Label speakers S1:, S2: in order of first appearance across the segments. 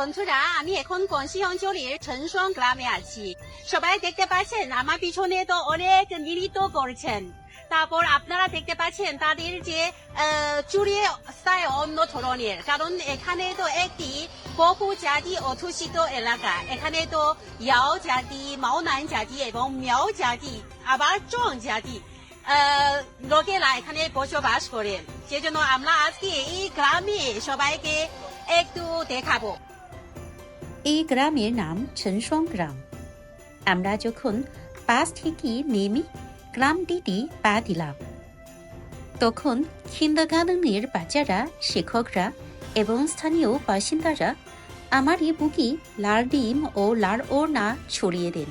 S1: বন্ধুরা, আমি এখন কনসি অঞ্চলের গ্রামে আছি। সবাই দেখতে পাচ্ছেন, আমার পিছনে তো অনেক নৃত্য করছেন তারপর আপনারা দেখতে পাচ্ছেন, তাদের যে চুরির স্টাইল অন্য ধরনের। কারণ এখানে তো একটি বহু এলাকা। এখানে তো ইয়াও জাতি মাওনান জাতি এবং মিয়াও জাতি, আবার চং জাতি লোকেরা এখানে বসবাস করেন। সেজন্য আমরা আজকে এই গ্রামে সবাইকে একটু দেখাবো।
S2: এই গ্রামের নাম ছনসং গ্রাম। আমরা যখন পাশ থেকে নেমে গ্রামটিতে পা দিলাম, তখন খিন্দাগার্ডেনের বাচ্চারা, শিক্ষকরা এবং স্থানীয় বাসিন্দারা আমার এই বুকে লাল ডিম ও লাল ওড়না ছড়িয়ে দেন।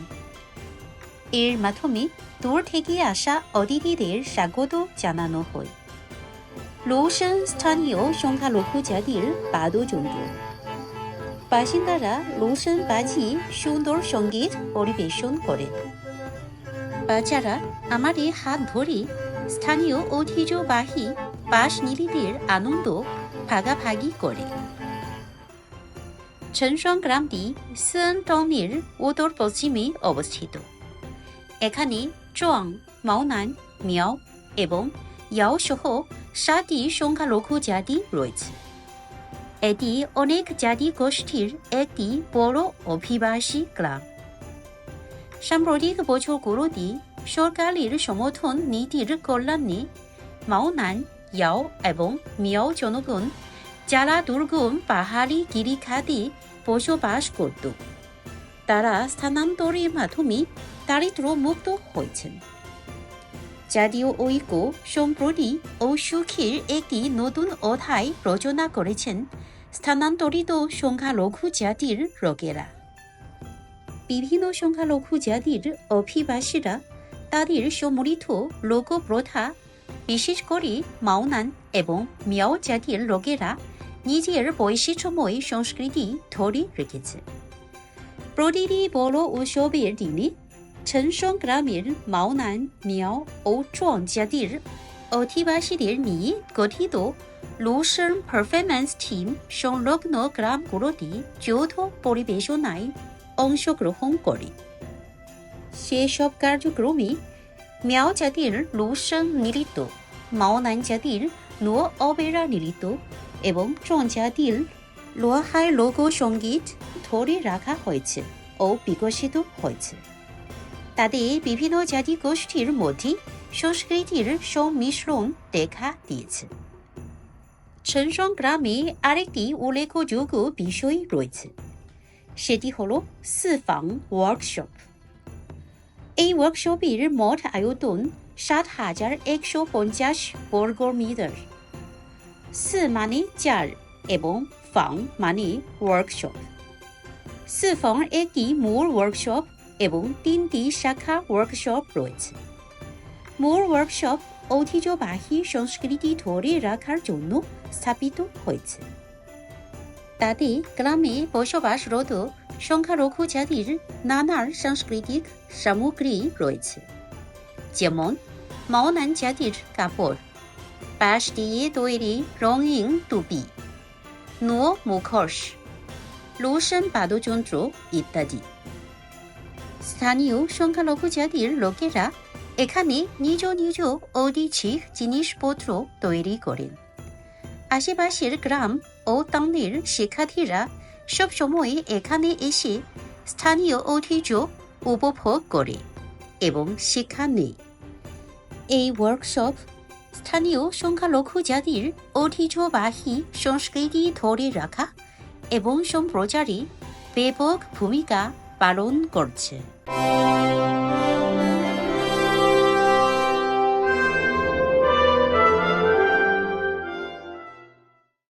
S2: এর মাধ্যমে দূর থেকে আসা অতিথিদের স্বাগত জানানো হয়। লোশন স্থানীয় সংখ্যালঘু জাতির বাদ্যযন্ত্র বাসিন্দারা লোশন বাজিয়ে সুন্দর সংগীত পরিবেশন করে। বাচ্চারা আমাদের হাত ধরে স্থানীয় ঐতিহ্যবাহী বাস নীলিদের আনন্দ ভাগাভাগি করে। ছনসং গ্রামটি সিয়নটংয়ের উত্তর পশ্চিমে অবস্থিত। এখানে চং মাওনান মিয়াও এবং ইয়াও সহ সাতটি সংখ্যালঘু জাতি রয়েছে। এটি অনেক জাতি গোষ্ঠীর একটি বড় অভিবাসী গ্রাম সাম্প্রতিক বছরগুলোতে সরকারের সমর্থন নীতির কল্যাণে মাওনান ইয়াও এবং মিয়াও জনগণ যারা দুর্গম পাহাড়ি গিরিখাতে বসবাস করত। তারা স্থানান্তরের মাধ্যমে দারিদ্র মুক্ত হয়েছেন। জাতীয় ঐক্য সম্প্রতি ও সুখীর একটি নতুন অধ্যায় রচনা করেছেন স্থানান্তরিত সংখ্যালঘু জাতির লোকেরা। বিভিন্ন সংখ্যালঘু জাতির অভিবাসীরা তাদের সমৃদ্ধ লোকপ্রথা, বিশেষ করে মাওনান এবং মিয়াও জাতির লোকেরা নিজের বৈশিষ্ট্যময় সংস্কৃতি ধরে রেখেছে। প্রতিটি বড় উৎসবের দিনে ছনসং গ্রামের মাওনান, মিয়াও ও চং জাতির অধিবাসীদের নিয়ে গঠিত লোশন পারফরম্যান্স টিম সংলগ্ন গ্রামগুলোতে যৌথ পরিবেশনায় অংশগ্রহণ করে। সেসব কার্যক্রমে মিয়াও জাতির লোশন নৃত্য মাওনান জাতির নো অবেরা নৃত্য এবং চং জাতির লোহাই লোক সংগীত ধরে রাখা হয়েছে ও বিকশিত হয়েছে। তাদের বিভিন্ন জাতি গোষ্ঠীর মধ্যে সংস্কৃতির সংমিশ্রণ দেখা দিয়েছে। ছনসং গ্রামে আরেকটি উল্লেখযোগ্য বিষয় রয়েছে। সেটি হল সিফাং ওয়ার্কশপ এই ওয়ার্কশপের মোট আয়তন সাত হাজার একশো পঞ্চাশ বর্গ মিটার। সি মানে চার এবং ফাং মানে ওয়ার্কশপ সিফং একটি মূল ওয়ার্কশপ এবং তিনটি শাখা ওয়ার্কশপ রয়েছে। মূল ওয়ার্কশপ ঐতিহ্যবাহী সংস্কৃতি ধরে রাখার জন্য স্থাপিত হয়েছে। তাতে গ্রামে বসবাসরত সংখ্যালঘু জাতির নানার সাংস্কৃতিক সামগ্রী রয়েছে। যেমন মাওনান জাতির কাপড় বাঁশ দিয়ে তৈরি রঙিন টুপি নো মুখোশ, লোশন বাদ্যযন্ত্র ইত্যাদি। স্থানীয় সংখ্যালঘু জাতির লোকেরা এখানে নিজ নিজ ঐতিহ্যিক জিনিসপত্র তৈরি করেন। আশেপাশের গ্রাম ও টাউনের শিক্ষার্থীরা সবসময় এখানে এসে স্থানীয় ঐতিহ্য উপভোগ করে এবং শিক্ষা নেয়। এই ওয়ার্কশপ স্থানীয় সংখ্যালঘু জাতির ঐতিহ্যবাহী সংস্কৃতি ধরে রাখা এবং সম্প্রচারে ব্যাপক ভূমিকা পালন করছে।